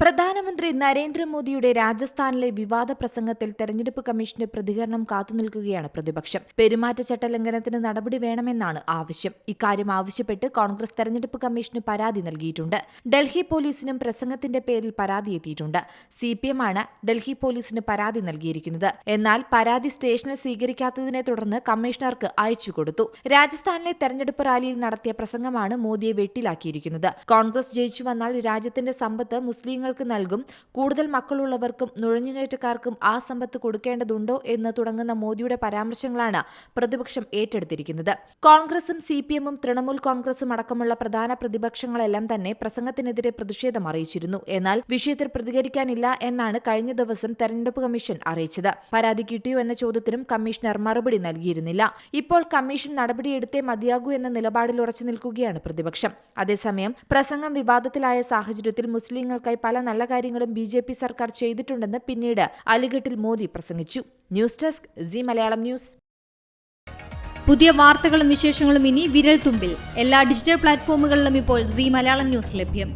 പ്രധാനമന്ത്രി നരേന്ദ്രമോദിയുടെ രാജസ്ഥാനിലെ വിവാദ പ്രസംഗത്തിൽ തെരഞ്ഞെടുപ്പ് കമ്മീഷന്റെ പ്രതികരണം കാത്തുനിൽക്കുകയാണ് പ്രതിപക്ഷം. പെരുമാറ്റച്ചട്ട ലംഘനത്തിന് നടപടി വേണമെന്നാണ് ആവശ്യം. ഇക്കാര്യം ആവശ്യപ്പെട്ട് കോൺഗ്രസ് തെരഞ്ഞെടുപ്പ് കമ്മീഷന് പരാതി നൽകിയിട്ടുണ്ട്. ഡൽഹി പോലീസിനും പ്രസംഗത്തിന്റെ പേരിൽ പരാതി എത്തിയിട്ടുണ്ട്. സി പി ഡൽഹി പോലീസിന് പരാതി നൽകിയിരിക്കുന്നത്. എന്നാൽ പരാതി സ്റ്റേഷനിൽ സ്വീകരിക്കാത്തതിനെ തുടർന്ന് കമ്മീഷണർക്ക് അയച്ചു കൊടുത്തു. രാജസ്ഥാനിലെ തെരഞ്ഞെടുപ്പ് റാലിയിൽ നടത്തിയ പ്രസംഗമാണ് മോദിയെ വെട്ടിലാക്കിയിരിക്കുന്നത്. കോൺഗ്രസ് ജയിച്ചു വന്നാൽ രാജ്യത്തിന്റെ സമ്പത്ത് മുസ്ലിങ്ങൾക്ക് നൽകും. കൂടുതൽ മക്കളുള്ളവർക്കും നുഴഞ്ഞുകയറ്റക്കാർക്കും ആ സമ്പത്ത് കൊടുക്കേണ്ടതുണ്ടോ എന്ന് തുടങ്ങുന്ന മോദിയുടെ പരാമർശങ്ങളാണ് പ്രതിപക്ഷം ഏറ്റെടുത്തിരിക്കുന്നത്. കോൺഗ്രസും സി പി എമ്മും തൃണമൂൽ കോൺഗ്രസും അടക്കമുള്ള പ്രധാന പ്രതിപക്ഷങ്ങളെല്ലാം തന്നെ പ്രസംഗത്തിനെതിരെ പ്രതിഷേധം അറിയിച്ചിരുന്നു. എന്നാൽ വിഷയത്തിൽ പ്രതികരിക്കാനില്ല എന്നാണ് കഴിഞ്ഞ ദിവസം തെരഞ്ഞെടുപ്പ് കമ്മീഷൻ അറിയിച്ചത്. പരാതി കിട്ടിയോ എന്ന ചോദ്യത്തിനും കമ്മീഷണർ മറുപടി നൽകിയിരുന്നില്ല. ഇപ്പോൾ കമ്മീഷൻ നടപടിയെടുത്തേ മതിയാകൂ എന്ന നിലപാടിൽ ഉറച്ചു നിൽക്കുകയാണ് പ്രതിപക്ഷം. അതേസമയം പ്രസംഗം വിവാദത്തിലായ സാഹചര്യത്തിൽ മുസ്ലിങ്ങൾക്കായി പല നല്ല കാര്യങ്ങളും ബി ജെ പി സർക്കാർ ചെയ്തിട്ടുണ്ടെന്ന് പിന്നീട് അലിഗഡിൽ മോദി പ്രസംഗിച്ചു. News desk C Malayalam news. പുതിയ വാർത്തകളും വിശേഷങ്ങളും ഇനി വിരൽ തുമ്പിൽ എല്ലാ ഡിജിറ്റൽ പ്ലാറ്റ്ഫോമുകളിലും ഇപ്പോൾ സി മലയാളം ന്യൂസ് ലഭ്യം.